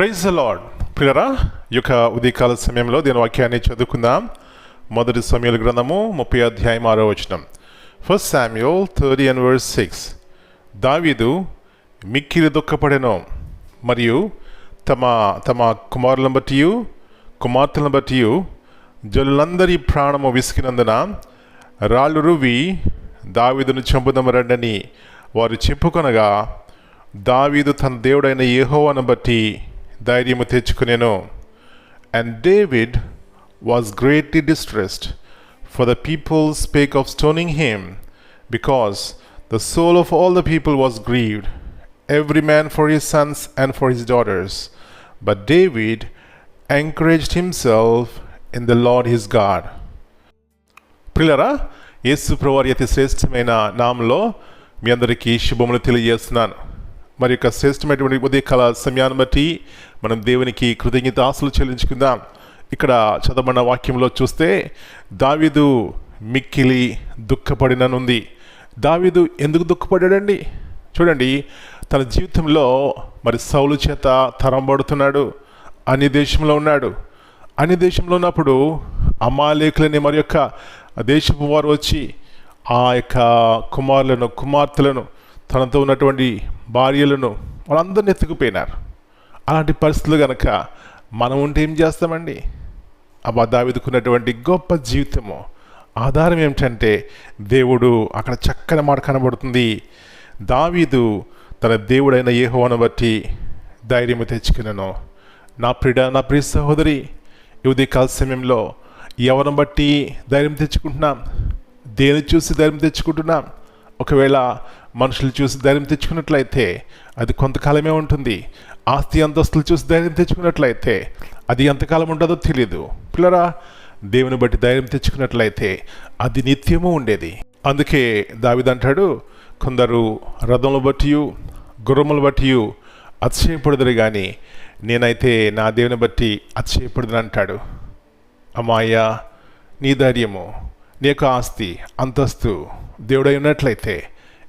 Praise lord ప్రియరా ఈ యొక్క ఉదయకాల సమయంలో దీని వాక్యాన్ని చదువుకుందాం. మొదటి సమయాల గ్రంథము ముప్పై అధ్యాయం ఆరో వచనం. First Samuel thirty and verse six దావీదు మిక్కిలి దుఃఖపడెను మరియు తమ తమ కుమారులను బట్టి కుమార్తెలను బట్టి జనులందరి ప్రాణము విసికినందున రాళ్ళు రువి దావీదును చంపుదమరండని వారు చెప్పుకొనగా దావీదు తన దేవుడైన యెహోవాను బట్టి ధైర్యము తెచ్చుకునేను and David was greatly distressed for the people spake of stoning him because the soul of all the people was grieved every man for his sons and for his daughters but David encouraged himself in the Lord his God ప్రిలరా యేసు ప్రభువారి అతి శ్రేష్టమైన నామంలో మీ అందరికీ శుభములు తెలియజేస్తున్నాను మరి యొక్క శ్రేష్టమైనటువంటి ఉదయకాల సమయాన్ని బట్టి మనం దేవునికి కృతజ్ఞత ఆశలు చెల్లించుకుందాం. ఇక్కడ చదవబడిన వాక్యంలో చూస్తే దావీదు మిక్కిలి దుఃఖపడిననుంది. దావీదు ఎందుకు దుఃఖపడాడండి చూడండి తన జీవితంలో మరి సౌలు చేత తరంబడుతున్నాడు అన్ని దేశంలో ఉన్నాడు. అన్ని దేశంలో ఉన్నప్పుడు అమాలేకులని మరి యొక్క దేశపు వారు వచ్చి ఆ యొక్క కుమారులను కుమార్తెలను తనతో ఉన్నటువంటి భార్యలను వాళ్ళందరిని ఎత్తుకుపోయినారు. అలాంటి పరిస్థితులు కనుక మనం ఉంటే ఏం చేస్తామండి? అబ్బా దావిదుకున్నటువంటి గొప్ప జీవితము. ఆధారం ఏమిటంటే దేవుడు అక్కడ చక్కని మాట కనబడుతుంది. దావీదు తన దేవుడైన ఏహోవను బట్టి ధైర్యము తెచ్చుకున్నాను. నా ప్రిడ నా ప్రియ సహోదరి ఇది కాల సమయంలో ఎవరిని బట్టి ధైర్యం తెచ్చుకుంటున్నాం? దేని చూసి ధైర్యం తెచ్చుకుంటున్నాం? ఒకవేళ మనుషులు చూసి ధైర్యం తెచ్చుకున్నట్లయితే అది కొంతకాలమే ఉంటుంది. ఆస్తి అంతస్తులు చూసి ధైర్యం తెచ్చుకున్నట్లయితే అది ఎంతకాలం ఉంటుందో తెలియదు పిల్లరా దేవుని బట్టి ధైర్యం తెచ్చుకున్నట్లయితే అది నిత్యము ఉండేది. అందుకే దావిదంటాడు కొందరు రథములు బట్టియు గుర్రములు బట్టియు అతిశయపడదురు కానీ నేనైతే నా దేవుని బట్టి అతిశయపడదని అంటాడు. అమ్మాయ్యా నీ ధైర్యము నీ యొక్క ఆస్తి అంతస్తు దేవుడై ఉన్నట్లయితే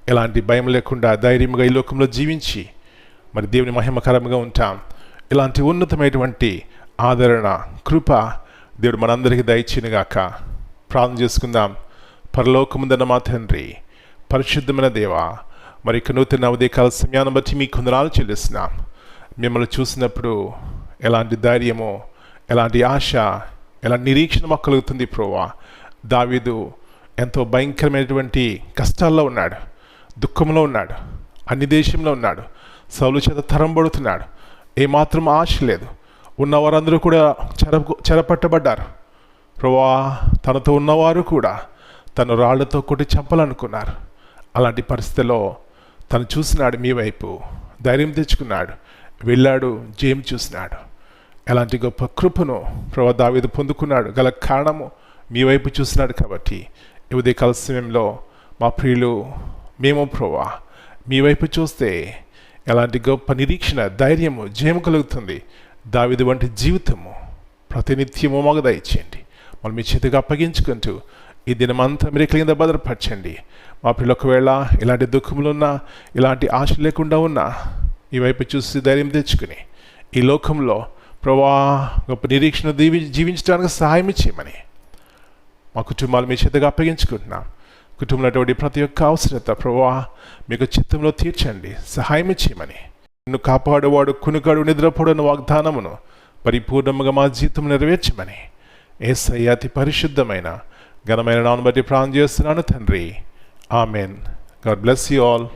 ఎలాంటి భయం లేకుండా ధైర్యంగా ఈ లోకంలో జీవించి మరి దేవుని మహిమకరంగా ఉంటాం. ఇలాంటి ఉన్నతమైనటువంటి ఆదరణ కృప దేవుడు మనందరికీ దయచినగాక ప్రార్థన చేసుకుందాం. పరలోకముందన్న మా తండ్రి పరిశుద్ధమైన దేవ మరి ఇక నూతన ఉదయకాల సమయాన్ని బట్టి మీ కొందనాలు చెల్లిస్తున్నాం. మిమ్మల్ని చూసినప్పుడు ఎలాంటి ధైర్యము ఎలాంటి ఆశ ఎలాంటి నిరీక్షణ మాకు కలుగుతుంది ప్రోవా దావీదు ఎంతో భయంకరమైనటువంటి కష్టాల్లో ఉన్నాడు. దుఃఖంలో ఉన్నాడు. అన్ని దేశంలో ఉన్నాడు. సౌలు చేత తరంబడుతున్నాడు. ఏమాత్రం ఆశ లేదు. ఉన్నవారందరూ కూడా చెర చెరపట్టబడ్డారు. ప్రభా తనతో ఉన్నవారు కూడా తను రాళ్ళతో కొట్టి చంపాలనుకున్నారు. అలాంటి పరిస్థితిలో తను చూసినాడు మీ వైపు. ధైర్యం తెచ్చుకున్నాడు. వెళ్ళాడు జయం చూసినాడు. ఎలాంటి గొప్ప కృపను ప్రభా దావీదు పొందుకున్నాడు. గల కారణము మీ వైపు చూసినాడు కాబట్టి. ఈ ఉదయకాల సమయంలో మా ప్రియులు మేము ప్రభా మీ వైపు చూస్తే ఎలాంటి గొప్ప నిరీక్షణ ధైర్యము జయము కలుగుతుంది. దావిది వంటి జీవితము ప్రతినిత్యము మాకు దయచేయండి. మనం మీ చేతిగా అప్పగించుకుంటూ ఈ దినమంతా మీరు కింద భద్రపరచండి. మా పిల్లలు ఒకవేళ ఇలాంటి దుఃఖములు ఉన్నా ఇలాంటి ఆశ లేకుండా ఉన్నా ఈ వైపు చూసి ధైర్యం తెచ్చుకుని ఈ లోకంలో ప్రభా గొప్ప నిరీక్షణ దీవి జీవించడానికి సహాయం చేయమని మా కుటుంబాలు మీ చేతిగా అప్పగించుకుంటున్నాం. కుటుంబంలోటువంటి ప్రతి ఒక్క అవసరత ప్రభా మీకు చిత్తంలో తీర్చండి సహాయం చేయమని. నిన్ను కాపాడేవాడు కునుగాడు నిద్రపోడని వాగ్దానమును పరిపూర్ణముగా మా జీతం నెరవేర్చమని. ఏసయ్య అతి పరిశుద్ధమైన ఘనమైన నాను బట్టి ప్రాణం చేస్తున్నాను తండ్రి. Amen. God bless you all.